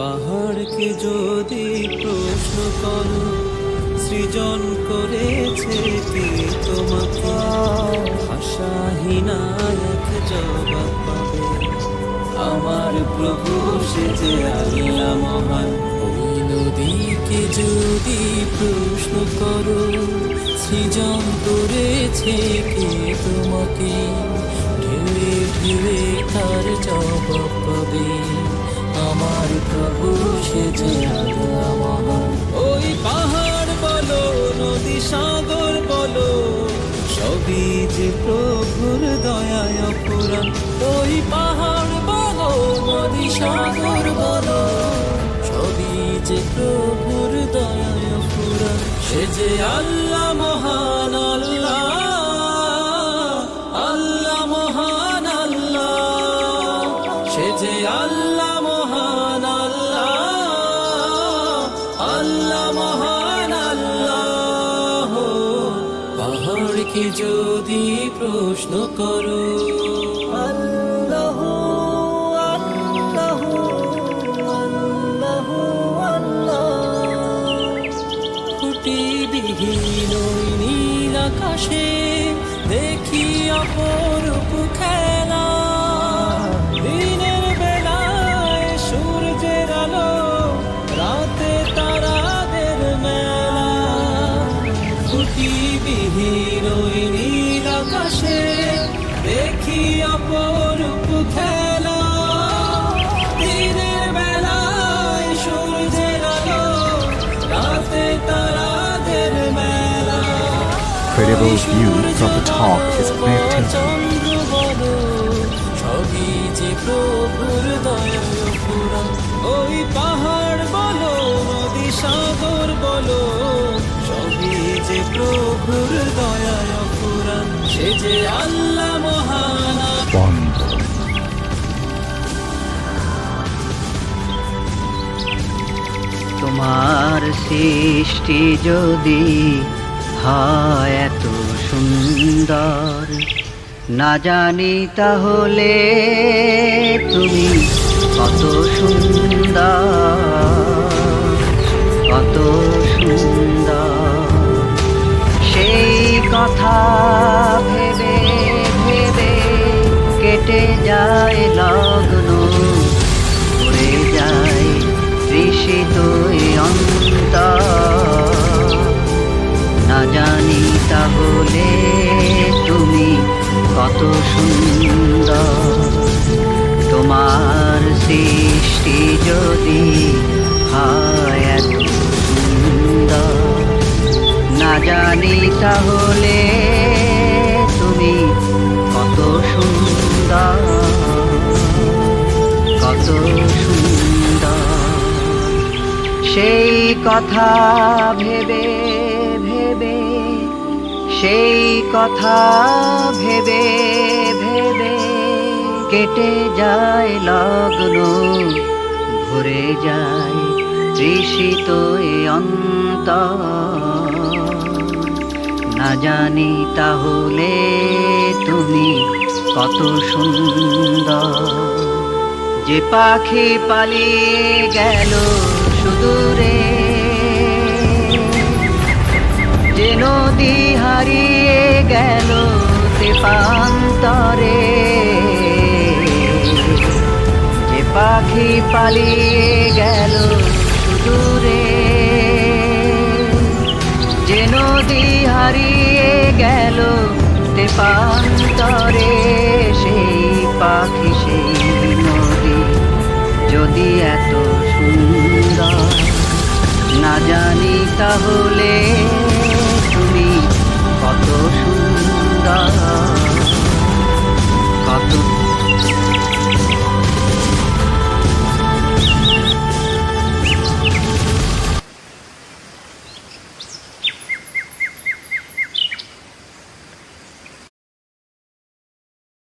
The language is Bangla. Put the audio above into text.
পাহাড়কে যদি প্রশ্ন করো, সৃজন করেছে কি তোমাকে? ভাষাহীনা এক জবাব পাবে। আমার প্রভু, সে যে আল্লাহ মহান। ওই নদীকে যদি প্রশ্ন করো, সৃজন করেছে কে তোমাকে? ঢেলে ঢেলে তার জবাব পাবে। আমার প্রভু, সে যে ওই পাহাড় বলো, নদী সাগর বলো, সবই যে প্রভুর দয়ায় পুরাণ ওই পাহাড় বলো, নদী সাগর বলো, সবই যে প্রভুর দয়ায় পুরাণ সে যে আল্লাহ মহান পাহাড়কে যদি প্রশ্ন করো। নীল আকাশে দেখি অপরূপ খেলা। খুঁটিবিহীন ওই নীল আকাশে দেখি অপরূপ খেলা। দিনের বেলায় সূর্যের আলো রাতে তারাদের মেলা। Incredible view from the top is breathtaking. সবই যে প্রভুর দয়াল ওই পাহাড় বলো নদী সাগর বলো যে প্রভুর পুরাণ সে যে আল্লাহ মহান তোমার সৃষ্টি যদি হয় এত সুন্দর, না জানি তাহলে তুমি কত সুন্দর কত সুন্দর। কথা ভেবে ভেবে কেটে যায় লগ্ন। পড়ে যায় তৃষিত এ অন্তর। না জানি তাহলে তুমি কত সুন্দর। তোমার সৃষ্টি যদি হয় তাহলে তুমি কত সুন্দর কত সুন্দর। সেই কথা ভেবে ভেবে, সেই কথা ভেবে ভেবে কেটে যায় লগ্ন, ভরে যায় তৃষিত এ অন্তর। না জানি তাহলে তুমি কত সুন্দর। যে পাখি পালিয়ে গেল সুদূরে, যে নদী হারিয়ে গেল তেপান্তরে যে পাখি পালিয়ে গেল সুদূরে। নদী হারিয়ে গেল দেপান্তরে। সেই পাখি, সেই নদী যদি এত সুন্দর, না জানি তাহলে তুমি কত সুন্দর।